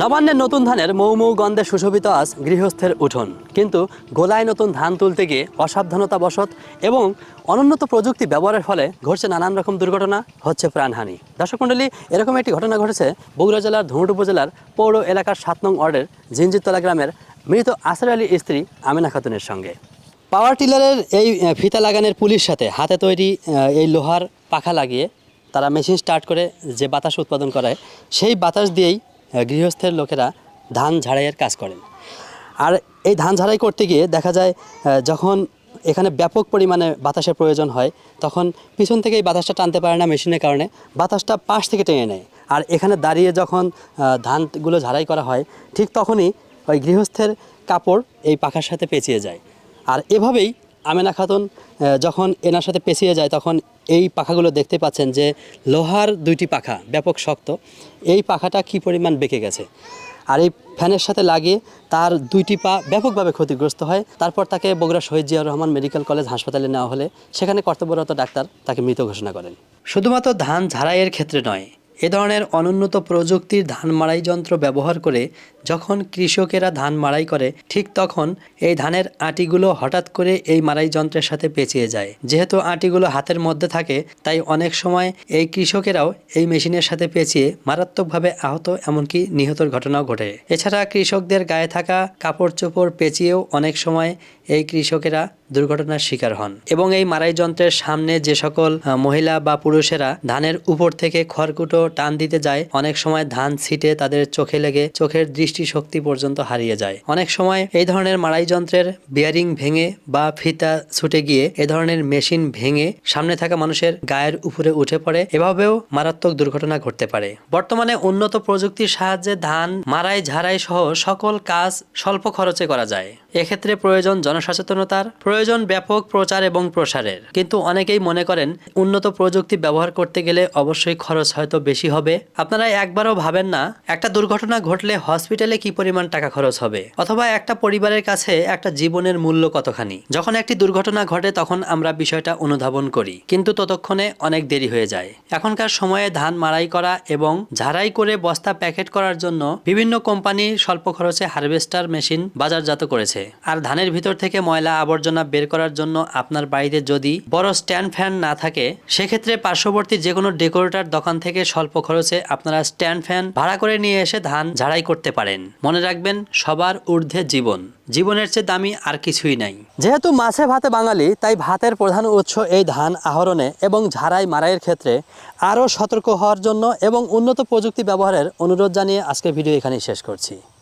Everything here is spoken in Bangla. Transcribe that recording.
নবান্নের নতুন ধানের মৌ মৌ গন্ধে সুশোভিত আজ গৃহস্থের উঠোন। কিন্তু গোলায় নতুন ধান তুলতে গিয়ে অসাবধানতাবশত এবং অনুন্নত প্রযুক্তি ব্যবহারের ফলে ঘটছে নানান রকম দুর্ঘটনা, হচ্ছে প্রাণহানি। দর্শক মণ্ডলী, এরকম একটি ঘটনা ঘটেছে বগুড়া জেলার ধুমুট উপজেলার পৌর এলাকার সাত নং ওয়ার্ডের জিনজিতলা গ্রামের মৃত আসর আলীর স্ত্রী আমিনা খাতুনের সঙ্গে। পাওয়ার টিলারের এই ফিতা লাগানের পুলির সাথে হাতে তৈরি এই লোহার পাখা লাগিয়ে তারা মেশিন স্টার্ট করে যে বাতাস উৎপাদন করে সেই বাতাস দিয়েই গৃহস্থের লোকেরা ধান ঝাড়াইয়ের কাজ করেন। আর এই ধান ঝাড়াই করতে গিয়ে দেখা যায় যখন এখানে ব্যাপক পরিমাণে বাতাসের প্রয়োজন হয়, তখন পিছন থেকে এই বাতাসটা টানতে পারে না মেশিনের কারণে, বাতাসটা পাশ থেকে টেনে নেয়। আর এখানে দাঁড়িয়ে যখন ধানগুলো ঝাড়াই করা হয়, ঠিক তখনই ওই গৃহস্থের কাপড় এই পাখার সাথে পেঁচিয়ে যায়। আর এভাবেই আমেনা খাতুন যখন এনার সাথে পেঁচিয়ে যায়, তখন এই পাখাগুলো দেখতে পাচ্ছেন যে লোহার দুইটি পাখা, ব্যাপক শক্ত, এই পাখাটা কি পরিমাণ বেঁকে গেছে? আর এই ফ্যানের সাথে লাগিয়ে তার দুইটি পা ব্যাপকভাবে ক্ষতিগ্রস্ত হয়। তারপর তাকে বগুড়া শহীদ জিয়াউর রহমান মেডিকেল কলেজ হাসপাতালে নেওয়া হলে, সেখানে কর্তব্যরত ডাক্তার তাকে মৃত ঘোষণা করেন। শুধুমাত্র ধান ঝাড়াইয়ের ক্ষেত্রে নয় এ ধরনের অনুন্নত প্রযুক্তির ধান মাড়াই যন্ত্র ব্যবহার করে যখন কৃষকেরা ধান মাড়াই করে, ঠিক তখন এই ধানের আটিগুলো হঠাৎ করে এই মাড়াই যন্ত্রের সাথে পেঁচিয়ে যায়। যেহেতু আটিগুলো হাতের মধ্যে থাকে, তাই অনেক সময় এই কৃষকেরাও এই মেশিনের সাথে পেঁচিয়ে মারাত্মকভাবে আহত, এমনকি নিহতর ঘটনাও ঘটে। এছাড়া কৃষকদের গায়ে থাকা কাপড় চোপড় পেঁচিয়েও অনেক সময় এই কৃষকেরা দুর্ঘটনার শিকার হন এবং এই মারাই যন্ত্রের সামনে যে সকল মহিলা বা পুরুষেরা ধানের উপর থেকে খড়কুটো টান দিতে যায়, অনেক সময় ধান ছিটে তাদের চোখে লেগে চোখের দৃষ্টি শক্তি পর্যন্ত হারিয়ে যায়। অনেক সময় এই ধরনের মারাই যন্ত্রের বিয়ারিং ভেঙে বা ফিতা ছুটে গিয়ে এ ধরনের মেশিন ভেঙে সামনে থাকা মানুষের গায়ের উপরে উঠে পড়ে, এভাবেও মারাত্মক দুর্ঘটনা ঘটতে পারে। বর্তমানে উন্নত প্রযুক্তির সাহায্যে ধান, মারাই, ঝাড়াই সহ সকল কাজ স্বল্প খরচে করা যায়। এক্ষেত্রে প্রয়োজন জনসচেতনতার প্রয়োজন ব্যাপক প্রচার এবং প্রসারের। কিন্তু অনেকেই মনে করেন, উন্নত প্রযুক্তি ব্যবহার করতে গেলে অবশ্যই খরচ হয়তো বেশি হবে। আপনারা একবারও ভাবেন না, একটা দুর্ঘটনা ঘটলে হসপিটালে কি পরিমাণ টাকা খরচ হবে? অথবা একটা পরিবারের কাছে একটা জীবনের মূল্য কতখানি? যখন একটি দুর্ঘটনা ঘটে, তখন আমরা বিষয়টা অনুধাবন করি। কিন্তু ততক্ষণে অনেক দেরি হয়ে যায়। এখনকার সময়ে ধান মাড়াই করা এবং ঝাড়াই করে বস্তা প্যাকেট করার জন্য বিভিন্ন কোম্পানি স্বল্প খরচে হারভেস্টার মেশিন বাজারজাত করেছে। আর ধানের ভিতর থেকে ময়লা আবর্জনা বের করার জন্য আপনার বাড়িতে যদি বড় স্ট্যান্ড ফ্যান না থাকে, সেক্ষেত্রে পার্শ্ববর্তী যে কোনো ডেকোরেটর দোকান থেকে স্বল্প খরচে আপনারা স্ট্যান্ড ফ্যান ভাড়া করে নিয়ে এসে ধান ঝাড়াই করতে পারেন। মনে রাখবেন, সবার ঊর্ধ্বে জীবন। জীবনের চেয়ে দামি আর কিছুই নাই। যেহেতু মাছে ভাতে বাঙালি, তাই ভাতের প্রধান উৎস এই ধান আহরণে এবং ঝাড়াই মারাইয়ের ক্ষেত্রে আরও সতর্ক হওয়ার জন্য এবং উন্নত প্রযুক্তি ব্যবহারের অনুরোধ জানিয়ে আজকে ভিডিও এখানেই শেষ করছি।